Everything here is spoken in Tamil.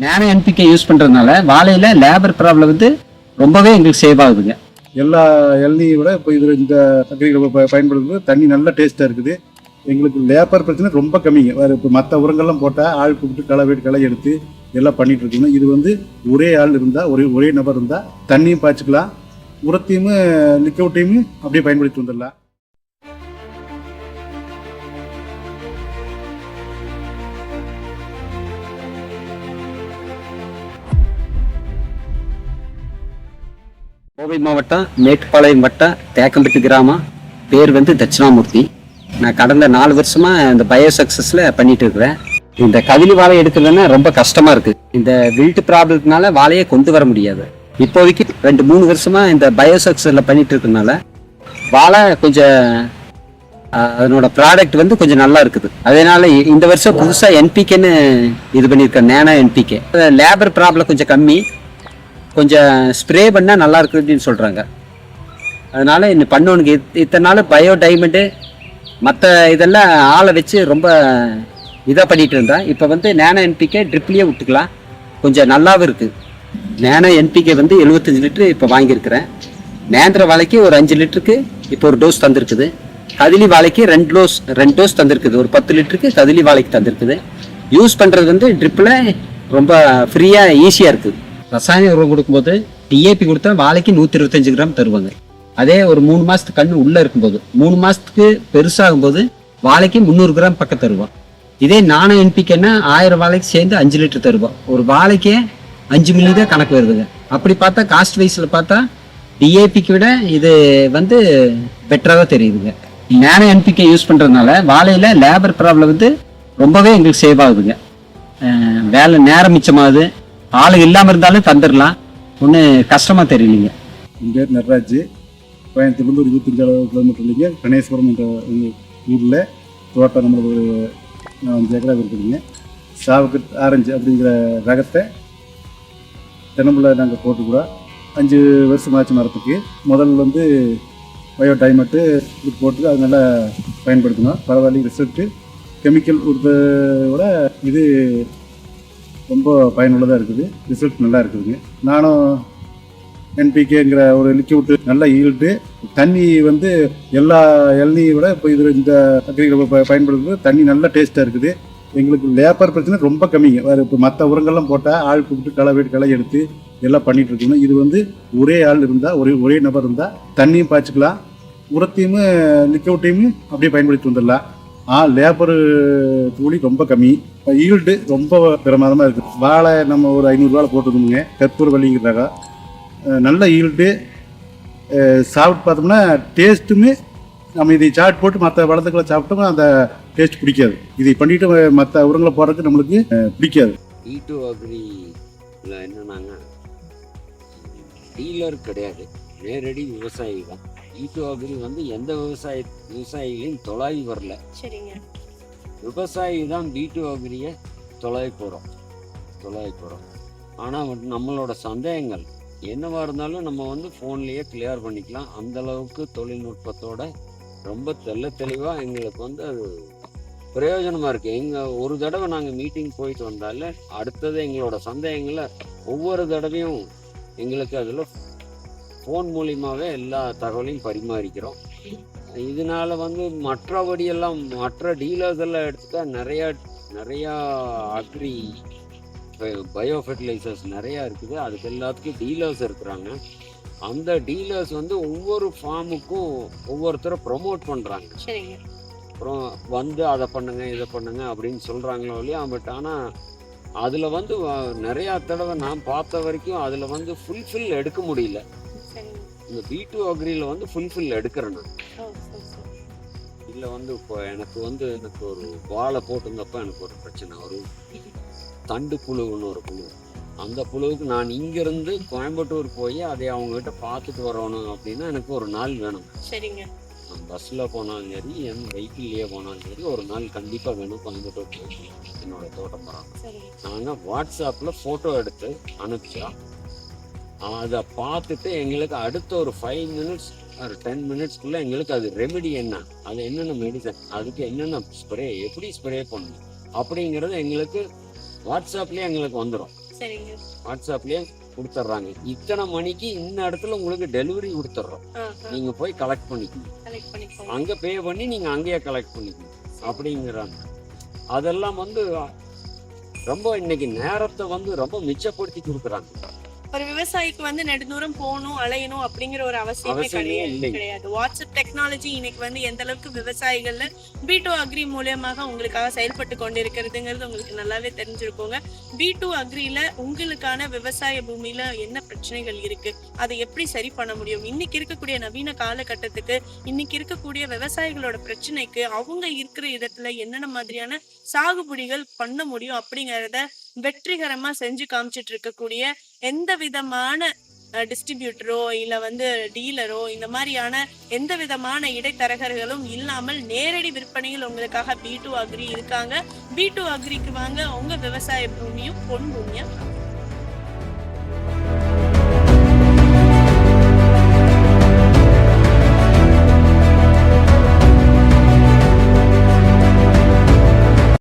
நேனோ என்பிகே யூஸ் பண்ணுறதுனால வாழையில் லேபர் ப்ராப்ளம் வந்து ரொம்பவே எங்களுக்கு சேவ் ஆகுதுங்க. எல்லா இளநீரை விட இப்போ இது இந்த அக்ரிகல்ச்சர் பயன்படுத்துறது தண்ணி நல்ல டேஸ்ட்டாக இருக்குது. எங்களுக்கு லேபர் பிரச்சனை ரொம்ப கம்மிங்க. வேறு இப்போ மற்ற உரங்கள்லாம் போட்டால் ஆள் கூப்பிட்டு களை வெட்டி களை எடுத்து எல்லாம் பண்ணிகிட்டு இருக்கணும் இது வந்து ஒரே ஆள் இருந்தால் ஒரே ஒரே நபர் இருந்தால் தண்ணியும் பாய்ச்சிக்கலாம். உரத்தையும் லிக்விட்டையும் அப்படியே பயன்படுத்தி வந்துடலாம். கோவை மாவட்டம் மேட்டுப்பாளையம் வட்டம் தேக்கம்பட்டு கிராமம் பேர் வந்து தட்சிணாமூர்த்தி. நான் கடந்த நாலு வருஷமா இந்த பயோ சக்சஸ்ல பண்ணிட்டு இருக்கிறேன். இந்த கவிழி வாழை எடுக்கிறதுன்னா ரொம்ப கஷ்டமா இருக்கு. இந்த வில்ட் ப்ராப்ளத்தினால வாழையை கொண்டு வர முடியாது. இப்போதைக்கு ரெண்டு மூணு வருஷமா இந்த பயோ சக்சஸ்ல பண்ணிட்டு இருக்கறனால வாழை கொஞ்சம் அதனோட ப்ராடக்ட் வந்து கொஞ்சம் நல்லா இருக்குது. அதனால இந்த வருஷம் புதுசாக என்பிகேன்னு இது பண்ணியிருக்கேன். நேனா என்பிகே லேபர் ப்ராப்ளம் கொஞ்சம் கம்மி. கொஞ்சம் ஸ்ப்ரே பண்ணால் நல்லா இருக்குது அப்படின்னு சொல்கிறாங்க அதனால் இன்னும் பண்ணவனுக்கு இத் இத்தனை நாள் பயோ டைமண்டு மற்ற இதெல்லாம் ஆளை வச்சு ரொம்ப இதாக பண்ணிகிட்டு இருந்தேன். இப்போ வந்து நேனோ என்பிகே ட்ரிப்லேயே விட்டுக்கலாம். கொஞ்சம் நல்லாவும் இருக்குது நேனோ என்பிகே வந்து எழுபத்தஞ்சு லிட்டரு இப்போ வாங்கியிருக்கிறேன். நேந்திர வாழைக்கு ஒரு அஞ்சு லிட்டருக்கு இப்போ ஒரு டோஸ் தந்திருக்குது. கதிலி வாழைக்கு ரெண்டு டோஸ் ரெண்டு டோஸ் தந்திருக்குது. ஒரு பத்து லிட்டருக்கு கதிலி வாழைக்கு தந்திருக்குது. யூஸ் பண்ணுறது வந்து ட்ரிப்பில் ரொம்ப ஃப்ரீயாக ஈஸியாக இருக்குது ரசாயன உரம் கொடுக்கும்போது டிஏபி கொடுத்தா வாழைக்கு நூற்றி இருபத்தஞ்சு கிராம் தருவாங்க. அதே ஒரு மூணு மாதத்துக்கு கண்ணு உள்ளே இருக்கும்போது மூணு மாதத்துக்கு பெருசாகும் போது வாழைக்கு முந்நூறு கிராம் பக்கம் தருவோம் இதே நானோ என்பிக்கன்னா ஆயிரம் வாழைக்கு சேர்ந்து அஞ்சு லிட்டர் தருவோம் ஒரு வாழைக்கே அஞ்சு மில்லி தான் கணக்கு வருதுங்க. அப்படி பார்த்தா காஸ்ட் வைஸில் பார்த்தா டிஏபிக்கு விட இது வந்து பெட்டராக தான் தெரியுதுங்க. நேனோ என்பிகே யூஸ் பண்ணுறதுனால வாழையில் லேபர் ப்ராப்ளம் வந்து ரொம்பவே எங்களுக்கு சேவ் ஆகுதுங்க. வேலை நேரம் மிச்சமாகுது. ஆளுங்க இல்லாமல் இருந்தாலும் தந்துடலாம் ஒன்றும் கஷ்டமாக தெரியலீங்க. என் பேர் நடராஜ் கோயம்புத்தூர்லேருந்து ஒரு இருபத்தஞ்சு கிலோமீட்டர் இல்லைங்க. கணேஸ்வரம் என்ற ஊரில் தோட்டம் நம்மளுக்கு ஒரு அஞ்சு ஏக்கரா இருக்குதுங்க. சாவுக்கட் ஆரஞ்சு அப்படிங்கிற ரகத்தை தினமுள்ள நாங்கள் போட்டுக்கிறோம் அஞ்சு வருஷம் ஆச்சு மரத்துக்கு. முதல்ல வந்து பயோ டைமட்டு இது போட்டு அது நல்லா பயன்படுத்தணும் பரவாயில்ல ரிசல்ட்டு கெமிக்கல் விட இது ரொம்ப பயனுள்ளதாக இருக்குது. ரிசல்ட் நல்லா இருக்குதுங்க. நானும் என்பிகேங்கிற ஒரு லிக்விட் நல்ல ஈல்டு. தண்ணி வந்து எல்லா இளநீரை விட இப்போ இது இந்த அக்ரிகல்ச்சர் பயன்படுத்துறது தண்ணி நல்ல டேஸ்ட்டாக இருக்குது. எங்களுக்கு லேபர் பிரச்சனை ரொம்ப கம்மிங்க. வேறு இப்போ மற்ற உரங்கள்லாம் போட்டால் ஆள் கூப்பிட்டு களை வெட்டி களை எடுத்து எல்லாம் பண்ணிட்டு இருக்கணும். இது வந்து ஒரே ஆள் இருந்தால் ஒரே ஒரே நபர் இருந்தால் தண்ணியும் பாய்ச்சிக்கலாம். உரத்தையும் லிக்யூட்டையும் அப்படியே பயன்படுத்தி வந்துடலாம். ஆ லேபரு கூலி ரொம்ப கம்மி. ஈல்டு ரொம்ப பிரமாதமாக இருக்குது. வாழை நம்ம ஒரு ஐநூறு வாழை போட்டுருந்தோங்க கற்பூர் ரகம் நல்ல ஈல்டு சாப்பிட்டு பார்த்தோம்னா டேஸ்ட்டுமே நம்ம இதை சாட் போட்டு மற்ற பழத்துக்களை சாப்பிட்டோம்னா அந்த டேஸ்ட் பிடிக்காது. இதை பண்ணிட்டு மற்ற உரங்களை போடுறதுக்கு நம்மளுக்கு பிடிக்காது. இ டு அக்ரியில் என்னன்னாங்க டீலர் கிடையாது. நேரடி விவசாயி தான். இ டு அக்ரி வந்து எந்த விவசாய விவசாயிகளையும் தொலாவி வரல. சரிங்க. விவசாயி தான் பி டு அக்ரியை தொலாவி போகிறோம் தொலாவி வரும் ஆனால் வந்து நம்மளோட சந்தேகங்கள் என்னவா இருந்தாலும் நம்ம வந்து ஃபோன்லேயே கிளியர் பண்ணிக்கலாம். அந்த அளவுக்கு தொழில்நுட்பத்தோட ரொம்ப தெள்ள தெளிவாக எங்களுக்கு வந்து அது பிரயோஜனமாக இருக்குது எங்கள் ஒரு தடவை நாங்கள் மீட்டிங் போயிட்டு வந்தால அடுத்தது எங்களோட சந்தேகங்களை ஒவ்வொரு தடவையும் எங்களுக்கு அதில் ஃபோன் மூலியமாகவே எல்லா தகவலையும் பரிமாறிக்கிறோம். இதனால வந்து மற்றபடியெல்லாம் மற்ற டீலர்ஸ் எல்லாம் எடுத்துட்டா நிறையா நிறையா அக்ரி பயோ ஃபெர்டிலைசர்ஸ் நிறையா இருக்குது. அதுக்கு எல்லாத்துக்கும் டீலர்ஸ் இருக்கிறாங்க. அந்த டீலர்ஸ் வந்து ஒவ்வொரு ஃபார்முக்கும் ஒவ்வொருத்தரை ப்ரொமோட் பண்ணுறாங்க அப்புறம் வந்து அதை பண்ணுங்க இதை பண்ணுங்க அப்படின்னு சொல்கிறாங்களோ இல்லையா பட் ஆனால் அதில் வந்து நிறையா தடவை நான் பார்த்த வரைக்கும் அதில் வந்து ஃபுல்ஃபில் எடுக்க முடியல. இந்த பி டூ அக்ரியில் வந்து ஃபுல்ஃபில் எடுக்கிறேன் நான். இதில் வந்து இப்போ எனக்கு வந்து எனக்கு ஒரு வாழை போட்டிருந்தப்ப எனக்கு ஒரு பிரச்சனை ஒரு தண்டு புழுன்னு ஒரு புழு. அந்த புழுவுக்கு நான் இங்கேருந்து கோயம்புத்தூர் போய் அதை அவங்ககிட்ட பார்த்துட்டு வரணும் அப்படின்னா எனக்கு ஒரு நாள் வேணும். சரிங்க. நான் பஸ்ஸில் போனாலும் சரி என் வெஹிக்கிள்லேயே போனாலும் சரி ஒரு நாள் கண்டிப்பாக வேணும் கோயம்புத்தூர் போய் என்னோட தோட்டம் சரிங்க. நாங்கள் வாட்ஸ்அப்பில் ஃபோட்டோ எடுத்து அனுப்பிச்சா அதை பார்த்துட்டு எங்களுக்கு அடுத்த ஒரு ஃபைவ் மினிட்ஸ் ஒரு டென் மினிட்ஸ்க்குள்ளே எங்களுக்கு அது ரெமெடி என்ன? அது என்னென்ன மெடிசன் அதுக்கு என்னென்ன ஸ்ப்ரே எப்படி ஸ்ப்ரே பண்ணணும்? அப்படிங்கிறது எங்களுக்கு வாட்ஸ்அப்லேயே எங்களுக்கு வந்துடும் வாட்ஸ்அப்லயே கொடுத்துட்றாங்க இத்தனை மணிக்கு இந்த இடத்துல உங்களுக்கு டெலிவரி கொடுத்துட்றோம் நீங்க போய் கலெக்ட் பண்ணிக்கணும் அங்க பே பண்ணி நீங்க அங்கேயே கலெக்ட் பண்ணிக்கணும் அப்படிங்கிறாங்க. அதெல்லாம் வந்து ரொம்ப இன்னைக்கு நேரத்தை வந்து ரொம்ப மிச்சப்படுத்தி கொடுக்குறாங்க. ஒரு விவசாயிக்கு வந்து நெடுந்தூரம் போகணும் அலையணும் அப்படிங்கிற ஒரு அவசியமே கிடையாது. கிடையாது. வாட்ஸ்அப் டெக்னாலஜி இன்னைக்கு வந்து எந்த அளவுக்கு விவசாயிகள்ல பி டூ அக்ரி மூலியமாக உங்களுக்காக செயல்பட்டு கொண்டிருக்கிறதுங்கிறது உங்களுக்கு நல்லாவே தெரிஞ்சிருக்கோங்க. பி டூ அக்ரியில உங்களுக்கான விவசாய பூமியில என்ன பிரச்சனைகள் இருக்கு? அதை எப்படி சரி பண்ண முடியும்? இன்னைக்கு இருக்கக்கூடிய நவீன காலகட்டத்துக்கு இன்னைக்கு இருக்கக்கூடிய விவசாயிகளோட பிரச்சனைக்கு அவங்க இருக்கிற இடத்துல என்னென்ன மாதிரியான சாகுபடிகள் பண்ண முடியும் அப்படிங்கறத வெற்றிகரமா செஞ்சு காமிச்சிட்டு இருக்கக்கூடிய எந்த விதமான டிஸ்ட்ரிபியூட்டரோ இல்ல வந்து டீலரோ இந்த மாதிரியான எந்த விதமான இடைத்தரகர்களும் இல்லாமல் நேரடி விற்பனையில் உங்களுக்காக பி டூ அக்ரி இருக்காங்க. பி டூ அக்ரிக்கு வாங்க உங்க விவசாய பூமியும் பொன் பூமியா